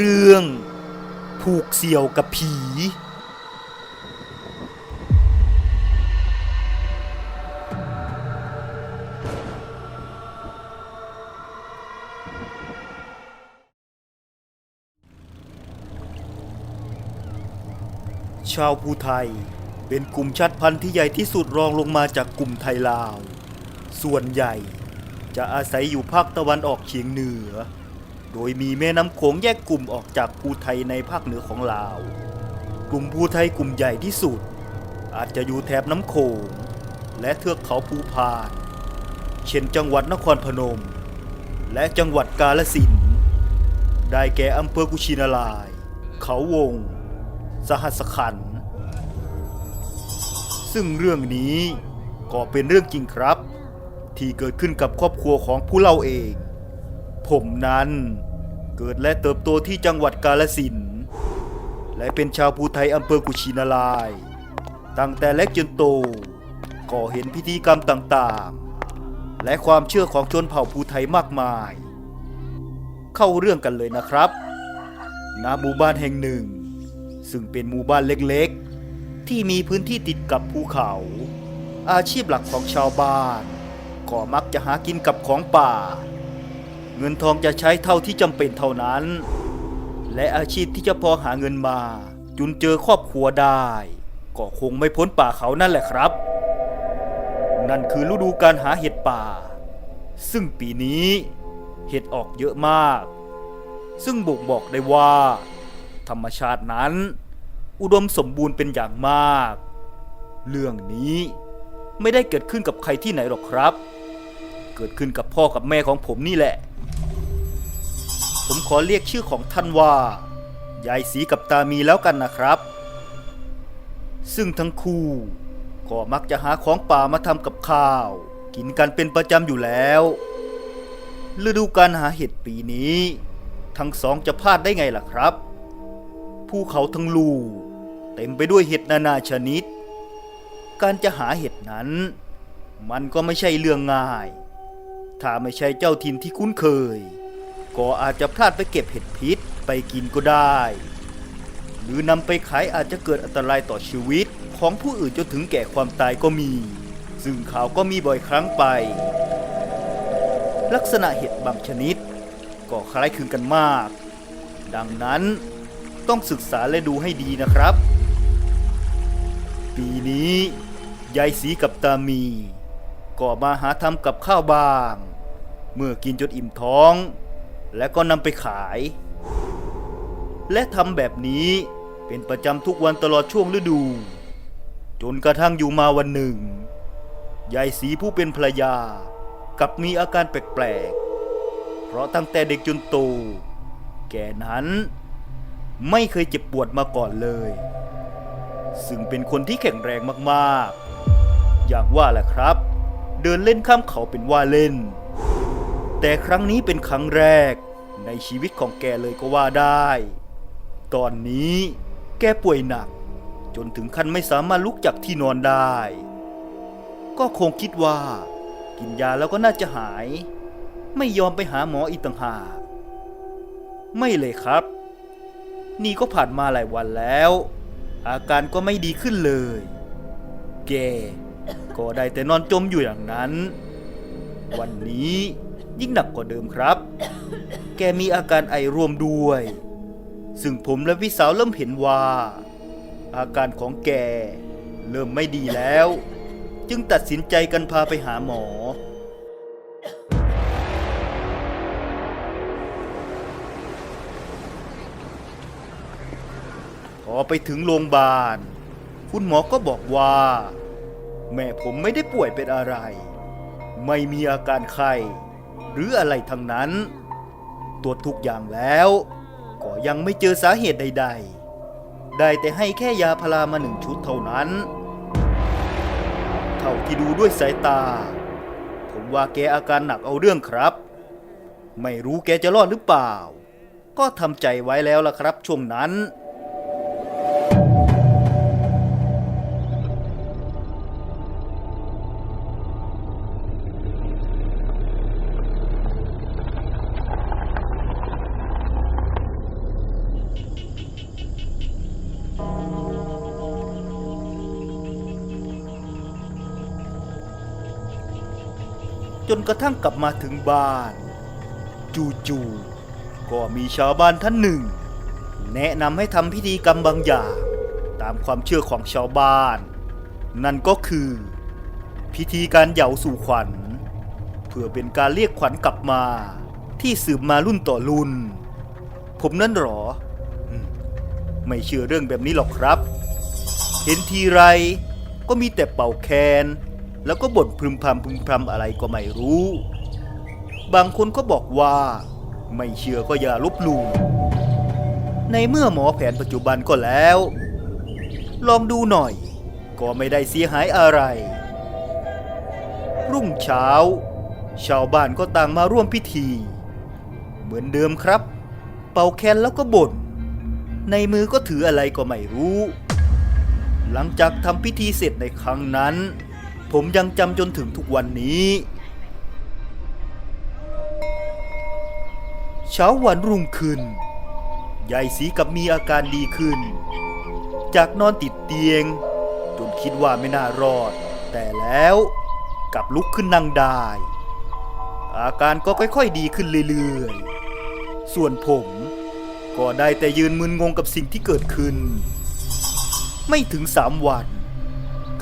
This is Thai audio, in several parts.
เรื่อง ผูกเสี่ยวกับผี ชาวภูไทยเป็นกลุ่มชาติพันธุ์ที่ใหญ่ที่สุดรองลงมาจากกลุ่มไทยลาว ส่วนใหญ่จะอาศัยอยู่ภาคตะวันออกเฉียงเหนือ โดยมีแม่น้ำโขงแยกกลุ่มออกจากภูไทยในภาคเหนือของลาว กลุ่มภูไทยกลุ่มใหญ่ที่สุด อาจจะอยู่แถบน้ำโขง และเทือกเขาภูพาน เช่นจังหวัดนครพนม และจังหวัดกาฬสินธุ์ได้แก่อำเภอกุชินาราย เขาวง สหัสขันธ์ซึ่งเรื่องนี้ก็เป็นเรื่องจริงครับ ที่เกิดขึ้นกับครอบครัวของผู้เล่าเอง ผมนั้น เกิดและเติบโตที่จังหวัดกาฬสินธุ์และเป็นชาวภูไทยอำเภอกุชินาราย ตั้งแต่เล็กจนโตก็เห็นพิธีกรรมต่างๆ และความเชื่อของชนเผ่าภูไทยมากมาย เข้าเรื่องกันเลยนะครับณหมู่บ้านแห่งหนึ่ง ซึ่งเป็นหมู่บ้านเล็กๆ ที่มีพื้นที่ติดกับภูเขา อาชีพหลักของชาวบ้าน ก็มักจะหากินกับของป่า เงินทองจะใช้เท่าที่จำเป็นเท่านั้น และอาชีพที่จะพอหาเงินมา จุนเจอครอบครัวได้ ก็คงไม่พ้นป่าเขานั่นแหละครับ นั่นคือฤดูการหาเห็ดป่า ซึ่งปีนี้เห็ดออกเยอะมาก ซึ่งบ่งบอกได้ว่า ธรรมชาตินั้น อุดมสมบูรณ์เป็นอย่างมาก เรื่องนี้ไม่ได้เกิดขึ้นกับใครที่ไหนหรอกครับ เกิดขึ้นกับพ่อกับแม่ของผมนี่แหละ ผมขอเรียกชื่อของท่านว่า ยายสีกับตามีแล้วกันนะครับ ซึ่งทั้งคู่ก็มักจะหาของป่ามาทำกับข้าว กินกันเป็นประจำอยู่แล้ว ฤดูการหาเห็ดปีนี้ ทั้งสองจะพลาดได้ไงล่ะครับภูเขาทั้งลูเต็มไปด้วยเห็ดนานาชนิด การจะหาเห็ดนั้น มันก็ไม่ใช่เรื่องง่าย ถ้าไม่ใช่เจ้าถิ่นที่คุ้นเคย ก็อาจจะพลาดไปเก็บเห็ดพิษไปกินก็ได้ หรือนำไปขายอาจจะเกิดอันตรายต่อชีวิตของผู้อื่นจนถึงแก่ความตายก็มี ซึ่งข่าวก็มีบ่อยครั้งไป ลักษณะเห็ดบางชนิด ก็คล้ายคลึงกันมาก ดังนั้นต้องศึกษาและดูให้ดีนะครับ ปีนี้ยายสีกับตามี ก็มาหาทำกับข้าวบาง เมื่อกินจนอิ่มท้อง และก็นำไปขาย และทำแบบนี้เป็นประจำทุกวันตลอดช่วงฤดู จนกระทั่งอยู่มาวันหนึ่งยายสีผู้เป็นภรรยากับมีอาการแปลกๆ เพราะตั้งแต่เด็กจนโต แกนั้นไม่เคยเจ็บปวดมาก่อนเลย ซึ่งเป็นคนที่แข็งแรงมากๆ อย่างว่าแหละครับ เดินเล่นข้ามเขาเป็นว่าเล่น แต่ครั้งนี้เป็นครั้งแรก ในชีวิตของแกเลยก็ว่าได้ ตอนนี้แกป่วยหนัก จนถึงขั้นไม่สามารถลุกจากที่นอนได้ ก็คงคิดว่า กินยาแล้วก็น่าจะหาย ไม่ยอมไปหาหมออีกต่างหาก ไม่เลยครับ นี่ก็ผ่านมาหลายวันแล้ว อาการก็ไม่ดีขึ้นเลย แกก็ได้แต่นอนจมอยู่อย่างนั้น วันนี้ ยิ่งหนักกว่าเดิมครับ แกมีอาการไอรวมด้วย ซึ่งผมและพี่สาวเริ่มเห็นว่า อาการของแกเริ่มไม่ดีแล้ว จึงตัดสินใจกันพาไปหาหมอ พอไปถึงโรงพยาบาล คุณหมอก็บอกว่า แม่ผมไม่ได้ป่วยเป็นอะไร ไม่มีอาการไข้ หรืออะไรทั้งนั้น ตรวจทุกอย่างแล้ว ก็ยังไม่เจอสาเหตุใด ๆ ได้แต่ให้แค่ยาพารามาหนึ่งชุดเท่านั้น เท่าที่ดูด้วยสายตา ผมว่าแกอาการหนักเอาเรื่องครับ ไม่รู้แกจะรอดหรือเปล่า ก็ทำใจไว้แล้วล่ะครับช่วงนั้น จนกระทั่งกลับมาถึงบ้าน จู่ๆก็มีชาวบ้านท่านหนึ่ง แนะนำให้ทำพิธีกรรมบางอย่าง ตามความเชื่อของชาวบ้าน นั่นก็คือ พิธีการเหยาสู่ขวัญ เพื่อเป็นการเรียกขวัญกลับมา ที่สืบมารุ่นต่อรุ่น ผมนั่นหรอ ไม่เชื่อเรื่องแบบนี้หรอกครับ เห็นทีไรก็มีแต่เป่าแคน แล้วก็บ่นพึมพำพึมพำอะไรก็ไม่รู้ บางคนก็บอกว่า ไม่เชื่อก็อย่าลบหลู่ในเมื่อหมอแผนปัจจุบันก็แล้ว ลองดูหน่อย ก็ไม่ได้เสียหายอะไร รุ่งเช้า ชาวบ้านก็ต่างมาร่วมพิธี เหมือนเดิมครับ เป่าแคนแล้วก็บ่น ในมือก็ถืออะไรก็ไม่รู้ หลังจากทำพิธีเสร็จในครั้งนั้น ผมยังจำจนถึงทุกวันนี้ เช้าวันรุ่งขึ้นยายสีกับมีอาการดีขึ้น จากนอนติดเตียง จนคิดว่าไม่น่ารอด แต่แล้วกลับลุกขึ้นนั่งได้ อาการก็ค่อยๆดีขึ้นเรื่อยๆ ส่วนผมก็ได้แต่ยืนมึนงงกับสิ่งที่เกิดขึ้น ไม่ถึงสามวัน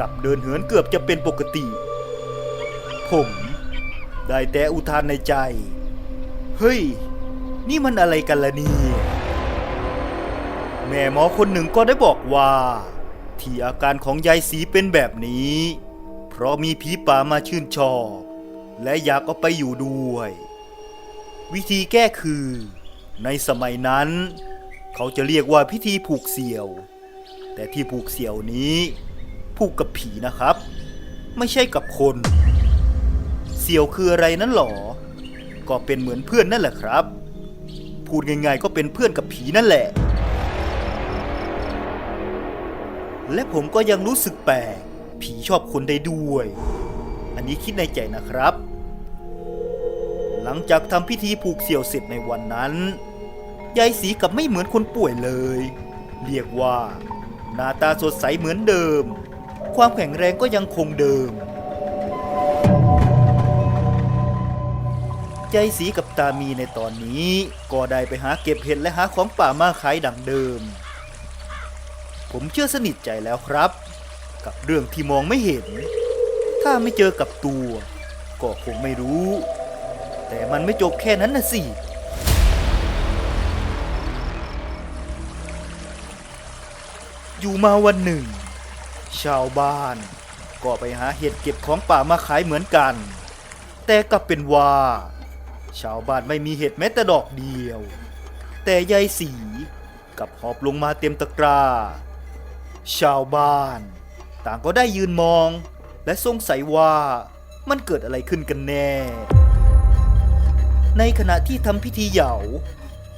กับเดินเหินเกือบจะเป็นปกติ ผมได้แต่อุทานในใจ เฮ้ย นี่มันอะไรกันล่ะนี่ แม่หมอคนหนึ่งก็ได้บอกว่า ที่อาการของยายสีเป็นแบบนี้ เพราะมีผีป่ามาชื่นชอบ และอยากเอาไปอยู่ด้วย วิธีแก้คือ ในสมัยนั้น เขาจะเรียกว่าพิธีผูกเสี่ยว แต่ที่ผูกเสี่ยวนี้ ผูกกับผีนะครับ ไม่ใช่กับคน เสี่ยวคืออะไรนั้นหรอ ก็เป็นเหมือนเพื่อนนั่นแหละครับ พูดง่ายๆก็เป็นเพื่อนกับผีนั่นแหละ และผมก็ยังรู้สึกแปลก ผีชอบคนได้ด้วย อันนี้คิดในใจนะครับ หลังจากทำพิธีผูกเสี่ยวเสร็จในวันนั้นยายสีกับไม่เหมือนคนป่วยเลย เรียกว่า หน้าตาสดใสเหมือนเดิม ความแข็งแรงก็ยังคงเดิม ใจสีกับตามีในตอนนี้ ก็ได้ไปหาเก็บเห็ดและหาของป่ามาขายดังเดิม ผมเชื่อสนิทใจแล้วครับ กับเรื่องที่มองไม่เห็น ถ้าไม่เจอกับตัว ก็คงไม่รู้ แต่มันไม่จบแค่นั้นนะสิอยู่มาวันหนึ่ง ชาวบ้าน ก็ไปหาเห็ดเก็บของป่ามาขายเหมือนกัน แต่กลับเป็นว่า ชาวบ้านไม่มีเห็ดแม้แต่ดอกเดียว แต่ยายสีกลับหอบลงมาเต็มตะกร้า ชาวบ้าน ต่างก็ได้ยืนมอง และสงสัยว่ามันเกิดอะไรขึ้นกันแน่ ในขณะที่ทำพิธีเหยา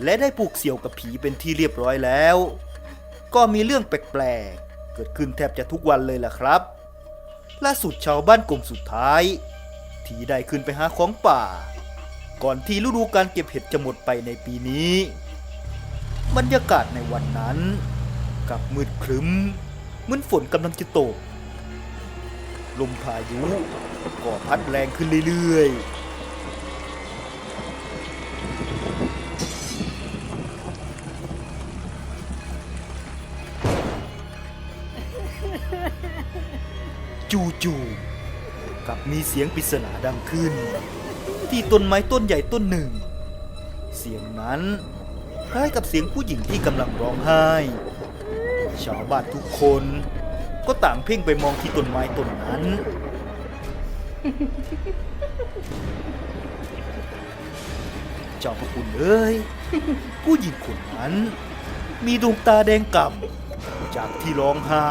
และได้ผูกเสี่ยวกับผีเป็นที่เรียบร้อยแล้ว ก็มีเรื่องแปลกๆ เกิดขึ้นแทบจะทุกวันเลยล่ะครับ ล่าสุดชาวบ้านกลุ่มสุดท้าย ที่ได้ขึ้นไปหาของป่า ก่อนที่ฤดูการเก็บเห็ดจะหมดไปในปีนี้ บรรยากาศในวันนั้นกับมืดครึ้มเหมือนฝนกำลังจะตก ลมพายุก็พัดแรงขึ้นเรื่อยๆ จู่ๆกับมีเสียงปริศนาดังขึ้น ที่ต้นไม้ต้นใหญ่ต้นหนึ่ง เสียงนั้นคล้ายกับเสียงผู้หญิงที่กำลังร้องไห้ ชาวบ้านทุกคนก็ต่างเพ่งไปมองที่ต้นไม้ต้นนั้น เจ้าพระคุณเอ้ย ผู้หญิงคนนั้น มีดวงตาแดงกล่ำจากที่ร้องไห้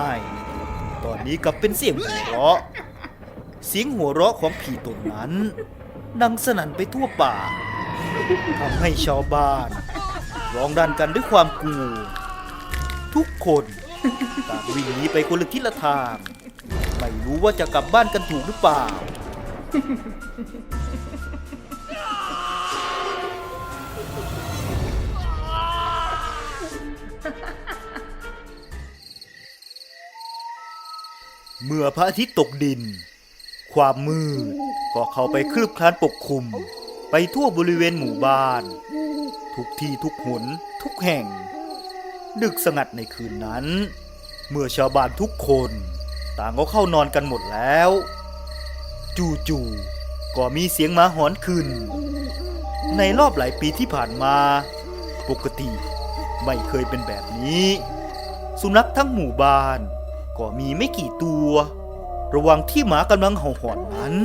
ตอนนี้กลับเป็นเสียงหัวเราะ เสียงหัวเราะของผีตนนั้น ดังสนั่นไปทั่วป่าทำให้ชาวบ้าน ร้องดันกันด้วยความกลัวทุกคนต่างวิ่งหนีไปคนละทิศละทาง ไม่รู้ว่าจะกลับบ้านกันถูกหรือเปล่า เมื่อพระอาทิตย์ตกดิน ความมืดก็เข้าไปคลืบคลานปกคลุม ไปทั่วบริเวณหมู่บ้าน ทุกที่ทุกหนทุกแห่ง ดึกสงัดในคืนนั้น เมื่อชาวบ้านทุกคน ต่างก็เข้านอนกันหมดแล้ว จู่ๆก็มีเสียงหมาหอนขึ้น ในรอบหลายปีที่ผ่านมา ปกติไม่เคยเป็นแบบนี้ สุนัขทั้งหมู่บ้าน ก็มีไม่กี่ตัว ระหว่างที่หมากำลังเห่าหอนนั้น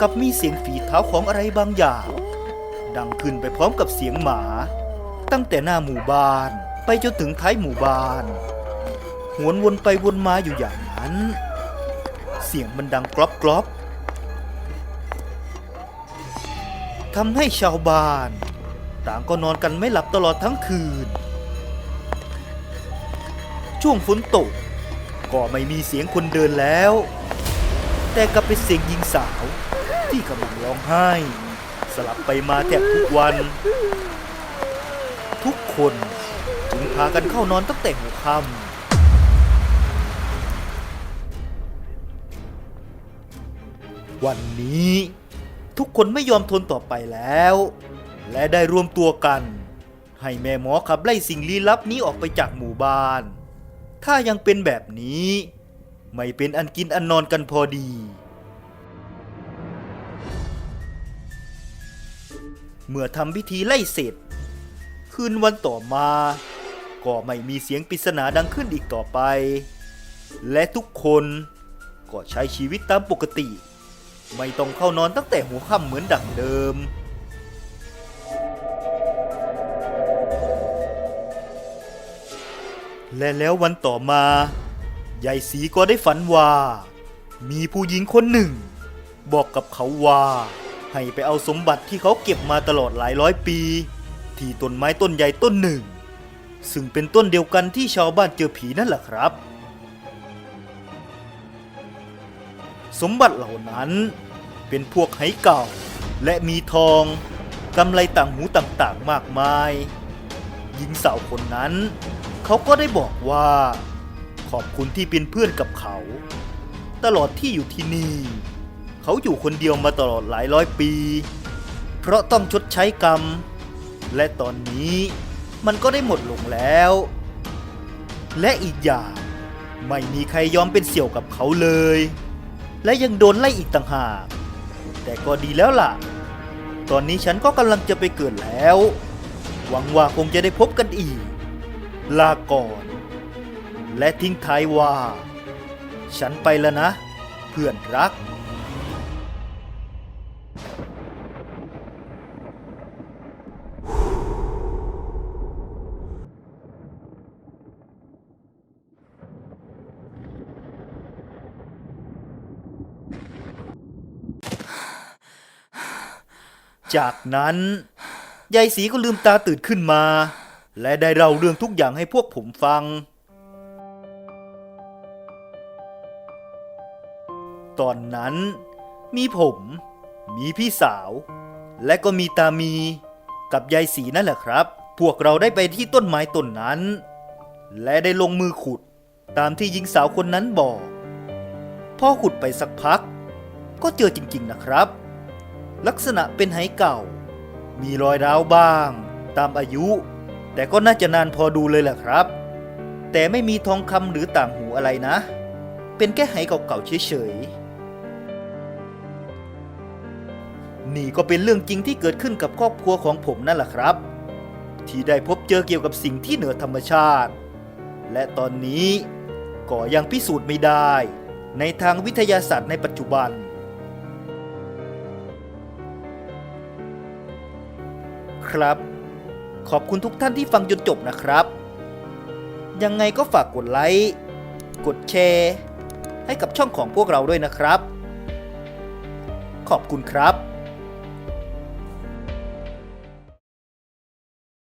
กับมีเสียงฝีเท้าของอะไรบางอย่าง ดังขึ้นไปพร้อมกับเสียงหมา ตั้งแต่หน้าหมู่บ้านไปจนถึงท้ายหมู่บ้านหวนวนไปวนมาอยู่อย่างนั้น เสียงมันดังกรอบกรอบทำให้ชาวบ้าน ต่างก็นอนกันไม่หลับตลอดทั้งคืน ช่วงฝนตก ก็ไม่มีเสียงคนเดินแล้ว แต่กลับเป็นเสียงหญิงสาว ที่กำลังร้องไห้ สลับไปมาแทบทุกวัน ทุกคนจึงพากันเข้านอนตั้งแต่หัวค่ำวันนี้ทุกคนไม่ยอมทนต่อไปแล้ว และได้รวมตัวกัน ให้แม่หมอขับไล่สิ่งลี้ลับนี้ออกไปจากหมู่บ้าน ถ้ายังเป็นแบบนี้ ไม่เป็นอันกินอันนอนกันพอดี เมื่อทำพิธีไล่เสร็จ คืนวันต่อมา ก็ไม่มีเสียงปริศนาดังขึ้นอีกต่อไป และทุกคนก็ใช้ชีวิตตามปกติ ไม่ต้องเข้านอนตั้งแต่หัวค่ำเหมือนดังเดิม และแล้ววันต่อมายายสีก็ได้ฝันว่า มีผู้หญิงคนหนึ่ง บอกกับเขาว่า ให้ไปเอาสมบัติที่เขาเก็บมาตลอดหลายร้อยปี ที่ต้นไม้ต้นใหญ่ต้นหนึ่ง ซึ่งเป็นต้นเดียวกันที่ชาวบ้านเจอผีนั่นแหละครับ สมบัติเหล่านั้นเป็นพวกไหเก่า และมีทองกำไรต่างหูต่างๆมากมาย หญิงสาวคนนั้น เขาก็ได้บอกว่า ขอบคุณที่เป็นเพื่อนกับเขา ตลอดที่อยู่ที่นี่ เขาอยู่คนเดียวมาตลอดหลายร้อยปี เพราะต้องชดใช้กรรม และตอนนี้มันก็ได้หมดลงแล้ว และอีกอย่างไม่มีใครยอมเป็นเสี่ยวกับเขาเลย และยังโดนไล่อีกต่างหาก แต่ก็ดีแล้วล่ะ ตอนนี้ฉันก็กำลังจะไปเกิดแล้ว หวังว่าคงจะได้พบกันอีก ลาก่อน และทิ้งท้ายว่า ฉันไปแล้วนะ เพื่อนรัก จากนั้น ยายสีก็ลืมตาตื่นขึ้นมา และได้เล่าเรื่องทุกอย่างให้พวกผมฟัง ตอนนั้น มีผม มีพี่สาว และก็มีตามี กับยายสีนั่นแหละครับ พวกเราได้ไปที่ต้นไม้ต้นนั้น และได้ลงมือขุด ตามที่หญิงสาวคนนั้นบอก พอขุดไปสักพัก ก็เจอจริงๆนะครับ ลักษณะเป็นไหเก่า มีรอยร้าวบ้าง ตามอายุ แต่ก็น่าจะนานพอดูเลยแหละครับ แต่ไม่มีทองคำหรือต่างหูอะไรนะ เป็นแค่ไหเก่าๆเฉยๆ นี่ก็เป็นเรื่องจริงที่เกิดขึ้นกับครอบครัวของผมนั่นแหละครับ ที่ได้พบเจอเกี่ยวกับสิ่งที่เหนือธรรมชาติ และตอนนี้ก็ยังพิสูจน์ไม่ได้ ในทางวิทยาศาสตร์ในปัจจุบันครับ ขอบคุณทุกท่านที่ฟังจนจบนะครับ ยังไงก็ฝากกดไลค์ กดแชร์ ให้กับช่องของพวกเราด้วยนะครับ ขอบคุณครับ